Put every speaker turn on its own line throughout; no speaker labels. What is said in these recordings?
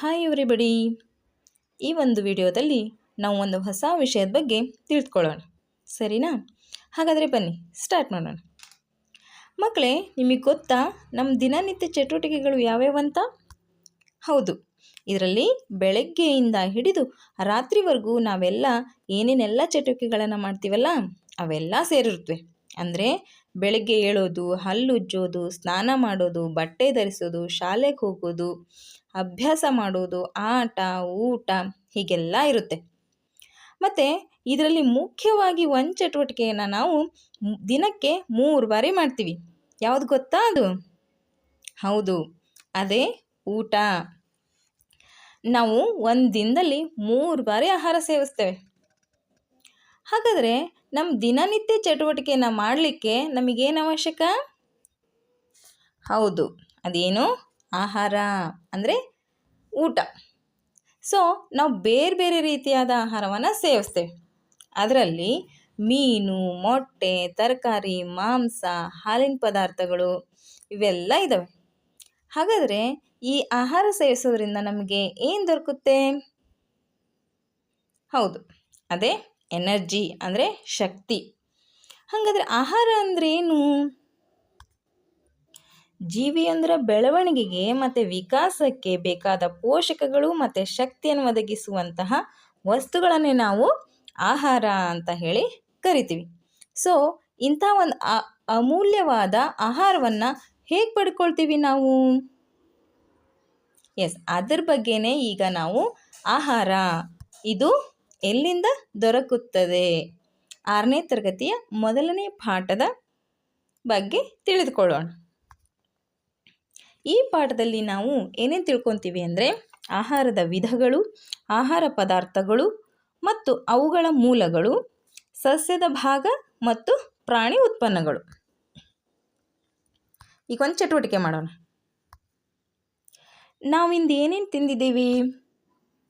Hi everybody ಈ ಒಂದು ವಿಡಿಯೋದಲ್ಲಿ ನಾವು ಒಂದು ಹೊಸ ವಿಷಯದ ಬಗ್ಗೆ ತಿಳಿದುಕೊಳ್ಳೋಣ ಸರಿನಾ? ಹಾಗಾದರೆ ಬನ್ನಿ ಸ್ಟಾರ್ಟ್ ಮಾಡೋಣ. ಮಕ್ಕಳೇ ನಿಮಗೆ ಗೊತ್ತಾ? ನಮ್ಮ ದಿನನಿತ್ಯ ಚಟುವಟಿಕೆಗಳು ಯಾವ್ಯಾವಂತ ಹೌದು, ಇದರಲ್ಲಿ ಬೆಳಗ್ಗೆಯಿಂದ ಹಿಡಿದು ರಾತ್ರಿವರೆಗೂ ನಾವೆಲ್ಲ ಏನೇನೆಲ್ಲ ಚಟುವಟಿಕೆಗಳನ್ನು ಮಾಡ್ತೀವಲ್ಲ, ಅವೆಲ್ಲ ಸೇರಿರುತ್ತವೆ ಅಂದರೆ ಬೆಳಗ್ಗೆ ಏಳೋದು ಹಲ್ಲುಜ್ಜೋದು ಸ್ನಾನ ಮಾಡೋದು, ಬಟ್ಟೆ ಧರಿಸೋದು, ಶಾಲೆಗೆ ಹೋಗೋದು, ಅಭ್ಯಾಸ ಮಾಡೋದು, ಆಟ, ಊಟ ಹೀಗೆಲ್ಲ ಇರುತ್ತೆ. ಮತ್ತು ಇದರಲ್ಲಿ ಮುಖ್ಯವಾಗಿ ಒಂದು ಚಟುವಟಿಕೆಯನ್ನು ನಾವು ದಿನಕ್ಕೆ ಮೂರು ಬಾರಿ ಮಾಡ್ತೀವಿ. ಯಾವುದು ಗೊತ್ತಾ ಅದು? ಹೌದು, ಅದೇ ಊಟ. ನಾವು ಒಂದು ದಿನದಲ್ಲಿ ಮೂರು ಬಾರಿ ಆಹಾರ ಸೇವಿಸ್ತೇವೆ. ಹಾಗಾದರೆ ನಮ್ಮ ದಿನನಿತ್ಯ ಚಟುವಟಿಕೆಯನ್ನು ಮಾಡಲಿಕ್ಕೆ ನಮಗೇನು ಅವಶ್ಯಕ? ಹೌದು, ಅದೇನು? ಆಹಾರ, ಅಂದರೆ ಊಟ. ಸೊ, ನಾವು ಬೇರೆ ಬೇರೆ ರೀತಿಯಾದ ಆಹಾರವನ್ನು ಸೇವಿಸ್ತೇವೆ. ಅದರಲ್ಲಿ ಮೀನು, ಮೊಟ್ಟೆ, ತರಕಾರಿ, ಮಾಂಸ, ಹಾಲಿನ ಪದಾರ್ಥಗಳು ಇವೆಲ್ಲ ಇದ್ದಾವೆ ಹಾಗಾದರೆ ಈ ಆಹಾರ ಸೇವಿಸೋದ್ರಿಂದ ನಮಗೆ ಏನು ದೊರಕುತ್ತೆ? ಹೌದು, ಅದೇ ಎನರ್ಜಿ ಅಂದರೆ ಶಕ್ತಿ. ಹಾಗಾದರೆ ಆಹಾರ ಅಂದರೆ ಏನು? ಜೀವಿಯೊಂದರ ಬೆಳವಣಿಗೆಗೆ ಮತ್ತು ವಿಕಾಸಕ್ಕೆ ಬೇಕಾದ ಪೋಷಕಗಳು ಮತ್ತು ಶಕ್ತಿಯನ್ನು ಒದಗಿಸುವಂತಹ ವಸ್ತುಗಳನ್ನೇ ನಾವು ಆಹಾರ ಅಂತ ಹೇಳಿ ಕರಿತೀವಿ. ಸೊ ಇಂಥ ಒಂದು ಅಮೂಲ್ಯವಾದ ಆಹಾರವನ್ನು ಹೇಗೆ ಪಡ್ಕೊಳ್ತೀವಿ ನಾವು? ಎಸ್ ಅದ್ರ ಬಗ್ಗೆನೇ ಈಗ ನಾವು ಆಹಾರ, ಇದು ಎಲ್ಲಿಂದ ದೊರಕುತ್ತದೆ? ಆರನೇ ತರಗತಿಯ ಮೊದಲನೇ ಪಾಠದ ಬಗ್ಗೆ ತಿಳಿದುಕೊಳ್ಳೋಣ. ಈ ಪಾಠದಲ್ಲಿ ನಾವು ಏನೇನು ತಿಳ್ಕೊತೀವಿ ಅಂದರೆ, ಆಹಾರದ ವಿಧಗಳು, ಆಹಾರ ಪದಾರ್ಥಗಳು ಮತ್ತು ಅವುಗಳ ಮೂಲಗಳು, ಸಸ್ಯದ ಭಾಗ ಮತ್ತು ಪ್ರಾಣಿ ಉತ್ಪನ್ನಗಳು. ಈಗ ಒಂದು ಚಟುವಟಿಕೆ ಮಾಡೋಣ. ನಾವಿಂದು ಏನೇನು ತಿಂದಿದ್ದೀವಿ?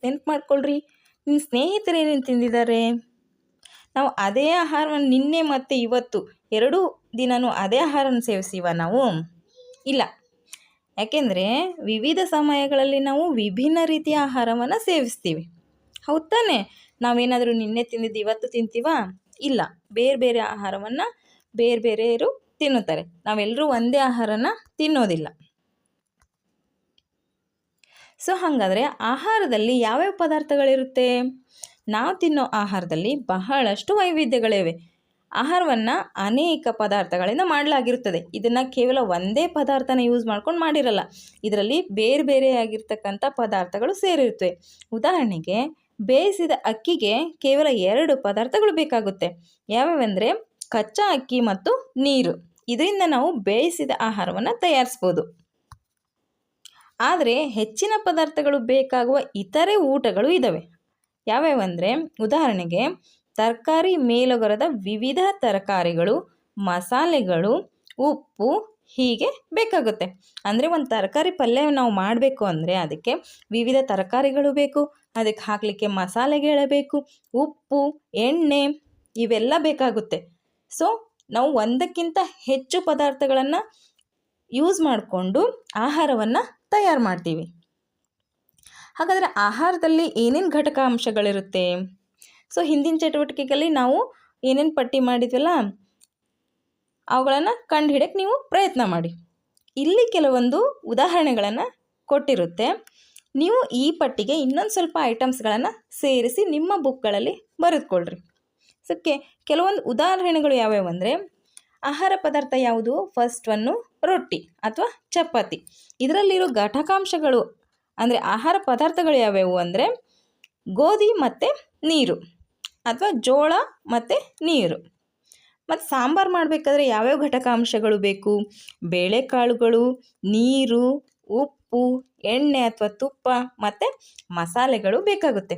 ನೆನ್ಪು ಮಾಡ್ಕೊಳ್ರಿ. ನಿಮ್ಮ ಸ್ನೇಹಿತರು ಏನೇನು ತಿಂದಿದ್ದಾರೆ ನಾವು ಅದೇ ಆಹಾರವನ್ನು ನಿನ್ನೆ ಮತ್ತು ಇವತ್ತು, ಎರಡೂ ದಿನವೂ ಅದೇ ಆಹಾರವನ್ನು ಸೇವಿಸಿವ ನಾವು? ಇಲ್ಲ. ಯಾಕೆಂದರೆ ವಿವಿಧ ಸಮಯಗಳಲ್ಲಿ ನಾವು ವಿಭಿನ್ನ ರೀತಿಯ ಆಹಾರವನ್ನು ಸೇವಿಸ್ತೀವಿ. ಹೌದು ತಾನೇ? ನಾವೇನಾದರೂ ನಿನ್ನೆ ತಿಂದಿದ್ದು ಇವತ್ತು ತಿಂತೀವಾ? ಇಲ್ಲ. ಬೇರೆ ಬೇರೆ ಆಹಾರವನ್ನು ಬೇರೆ ಬೇರೆಯವರು ತಿನ್ನುತ್ತಾರೆ. ನಾವೆಲ್ಲರೂ ಒಂದೇ ಆಹಾರನ ತಿನ್ನೋದಿಲ್ಲ. ಸೊ ಹಾಗಾದರೆ ಆಹಾರದಲ್ಲಿ ಯಾವ್ಯಾವ ಪದಾರ್ಥಗಳಿರುತ್ತೆ? ನಾವು ತಿನ್ನೋ ಆಹಾರದಲ್ಲಿ ಬಹಳಷ್ಟು ವೈವಿಧ್ಯಗಳಿವೆ. ಆಹಾರವನ್ನು ಅನೇಕ ಪದಾರ್ಥಗಳಿಂದ ಮಾಡಲಾಗಿರುತ್ತದೆ ಇದನ್ನು ಕೇವಲ ಒಂದೇ ಪದಾರ್ಥನ ಯೂಸ್ ಮಾಡ್ಕೊಂಡು ಮಾಡಿರಲ್ಲ. ಇದರಲ್ಲಿ ಬೇರೆ ಬೇರೆಯಾಗಿರ್ತಕ್ಕಂಥ ಪದಾರ್ಥಗಳು ಸೇರಿರುತ್ತವೆ ಉದಾಹರಣೆಗೆ ಬೇಯಿಸಿದ ಅಕ್ಕಿಗೆ ಕೇವಲ ಎರಡು ಪದಾರ್ಥಗಳು ಬೇಕಾಗುತ್ತೆ. ಯಾವ್ಯಾವೆಂದರೆ ಕಚ್ಚಾ ಅಕ್ಕಿ ಮತ್ತು ನೀರು. ಇದರಿಂದ ನಾವು ಬೇಯಿಸಿದ ಆಹಾರವನ್ನು ತಯಾರಿಸ್ಬೋದು. ಆದರೆ ಹೆಚ್ಚಿನ ಪದಾರ್ಥಗಳು ಬೇಕಾಗುವ ಇತರೆ ಊಟಗಳು ಇದ್ದಾವೆ ಯಾವ್ಯಾವಂದರೆ ಉದಾಹರಣೆಗೆ ತರಕಾರಿ ಮೇಲುಗರದ ವಿವಿಧ ತರಕಾರಿಗಳು, ಮಸಾಲೆಗಳು, ಉಪ್ಪು ಹೀಗೆ ಬೇಕಾಗುತ್ತೆ. ಅಂದರೆ ಒಂದು ತರಕಾರಿ ಪಲ್ಯ ನಾವು ಮಾಡಬೇಕು ಅಂದರೆ ಅದಕ್ಕೆ ವಿವಿಧ ತರಕಾರಿಗಳು ಬೇಕು, ಅದಕ್ಕೆ ಹಾಕಲಿಕ್ಕೆ ಮಸಾಲೆಗಳು ಬೇಕು, ಉಪ್ಪು, ಎಣ್ಣೆ ಇವೆಲ್ಲ ಬೇಕಾಗುತ್ತೆ. ಸೊ ನಾವು ಒಂದಕ್ಕಿಂತ ಹೆಚ್ಚು ಪದಾರ್ಥಗಳನ್ನು ಯೂಸ್ ಮಾಡಿಕೊಂಡು ಆಹಾರವನ್ನು ತಯಾರು ಮಾಡ್ತೀವಿ. ಹಾಗಾದರೆ ಆಹಾರದಲ್ಲಿ ಏನೇನು ಘಟಕ ಅಂಶಗಳಿರುತ್ತೆ ಸೊ ಹಿಂದಿನ ಚಟುವಟಿಕೆಗಳಲ್ಲಿ ನಾವು ಏನೇನು ಪಟ್ಟಿ ಮಾಡಿದ್ವಲ್ಲ, ಅವುಗಳನ್ನು ಕಂಡುಹಿಡಕ್ಕೆ ನೀವು ಪ್ರಯತ್ನ ಮಾಡಿ. ಇಲ್ಲಿ ಕೆಲವೊಂದು ಉದಾಹರಣೆಗಳನ್ನು ಕೊಟ್ಟಿರುತ್ತೆ. ನೀವು ಈ ಪಟ್ಟಿಗೆ ಇನ್ನೊಂದು ಸ್ವಲ್ಪ ಐಟಮ್ಸ್ಗಳನ್ನು ಸೇರಿಸಿ ನಿಮ್ಮ ಬುಕ್ಗಳಲ್ಲಿ ಬರೆದುಕೊಳ್ಳ್ರಿ ಸೊಕ್ಕೆ ಕೆಲವೊಂದು ಉದಾಹರಣೆಗಳು ಯಾವ್ಯಾವು ಅಂದರೆ ಆಹಾರ ಪದಾರ್ಥ ಯಾವುದು? ಫಸ್ಟ್ ಒನ್ನು ರೊಟ್ಟಿ ಅಥವಾ ಚಪಾತಿ. ಇದರಲ್ಲಿರೋ ಘಟಕಾಂಶಗಳು ಅಂದರೆ ಆಹಾರ ಪದಾರ್ಥಗಳು ಯಾವ್ಯಾವು ಅಂದರೆ ಗೋಧಿ ಮತ್ತು ನೀರು ಅಥವಾ ಜೋಳ ಮತ್ತು ನೀರು. ಮತ್ತು ಸಾಂಬಾರು ಮಾಡಬೇಕಾದ್ರೆ ಯಾವ್ಯಾವ ಘಟಕಾಂಶಗಳು ಬೇಕು? ಬೇಳೆಕಾಳುಗಳು, ನೀರು, ಉಪ್ಪು, ಎಣ್ಣೆ ಅಥವಾ ತುಪ್ಪ ಮತ್ತು ಮಸಾಲೆಗಳು ಬೇಕಾಗುತ್ತೆ.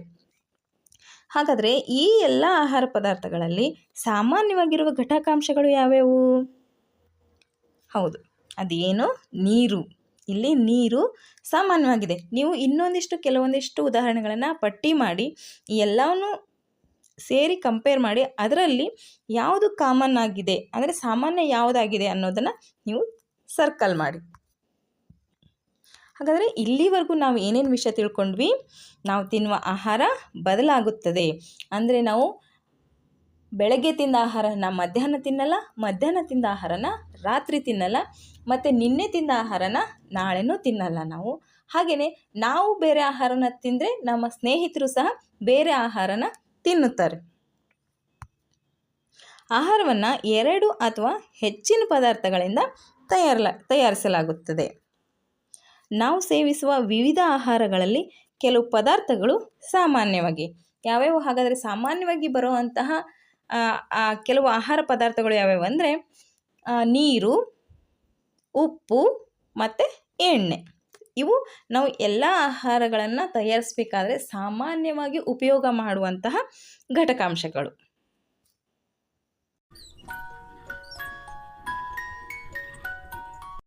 ಹಾಗಾದರೆ ಈ ಎಲ್ಲ ಆಹಾರ ಪದಾರ್ಥಗಳಲ್ಲಿ ಸಾಮಾನ್ಯವಾಗಿರುವ ಘಟಕಾಂಶಗಳು ಯಾವ್ಯಾವು? ಹೌದು. ಅದೇನು? ನೀರು. ಇಲ್ಲಿ ನೀರು ಸಾಮಾನ್ಯವಾಗಿದೆ. ನೀವು ಇನ್ನೊಂದಿಷ್ಟು ಕೆಲವೊಂದಿಷ್ಟು ಉದಾಹರಣೆಗಳನ್ನು ಪಟ್ಟಿ ಮಾಡಿ, ಈ ಎಲ್ಲವನ್ನು ಸೇರಿ ಕಂಪೇರ್ ಮಾಡಿ, ಅದರಲ್ಲಿ ಯಾವುದು ಕಾಮನ್ ಆಗಿದೆ? ಅಂದರೆ ಸಾಮಾನ್ಯ ಯಾವುದಾಗಿದೆ ಅನ್ನೋದನ್ನು ನೀವು ಸರ್ಕಲ್ ಮಾಡಿ. ಹಾಗಾದರೆ ಇಲ್ಲಿವರೆಗೂ ನಾವು ಏನೇನು ವಿಷಯ ತಿಳ್ಕೊಂಡ್ವಿ? ನಾವು ತಿನ್ನುವ ಆಹಾರ ಬದಲಾಗುತ್ತದೆ. ಅಂದರೆ ನಾವು ಬೆಳಗ್ಗೆ ತಿಂದ ಆಹಾರನ ಮಧ್ಯಾಹ್ನ ತಿನ್ನಲ್ಲ, ಮಧ್ಯಾಹ್ನ ತಿಂದ ಆಹಾರನ ರಾತ್ರಿ ತಿನ್ನಲ್ಲ, ಮತ್ತು ನಿನ್ನೆ ತಿಂದ ಆಹಾರನ ನಾಳೆನೂ ತಿನ್ನಲ್ಲ ನಾವು. ಹಾಗೆಯೇ ನಾವು ಬೇರೆ ಆಹಾರನ ತಿಂದರೆ ನಮ್ಮ ಸ್ನೇಹಿತರು ಸಹ ಬೇರೆ ಆಹಾರನ ತಿನ್ನುತ್ತಾರೆ. ಆಹಾರವನ್ನು ಎರಡು ಅಥವಾ ಹೆಚ್ಚಿನ ಪದಾರ್ಥಗಳಿಂದ ತಯಾರಲ, ತಯಾರಿಸಲಾಗುತ್ತದೆ. ನಾವು ಸೇವಿಸುವ ವಿವಿಧ ಆಹಾರಗಳಲ್ಲಿ ಕೆಲವು ಪದಾರ್ಥಗಳು ಸಾಮಾನ್ಯವಾಗಿ. ಯಾವ್ಯಾವ? ಹಾಗಾದರೆ ಸಾಮಾನ್ಯವಾಗಿ ಬರುವಂತಹ ಕೆಲವು ಆಹಾರ ಪದಾರ್ಥಗಳು ಯಾವ್ಯಾವು ಅಂದರೆ ನೀರು, ಉಪ್ಪು ಮತ್ತು ಎಣ್ಣೆ. ಇವು ನಾವು ಎಲ್ಲ ಆಹಾರಗಳನ್ನು ತಯಾರಿಸಬೇಕಾದ್ರೆ ಸಾಮಾನ್ಯವಾಗಿ ಉಪಯೋಗ ಮಾಡುವಂತಹ ಘಟಕಾಂಶಗಳು.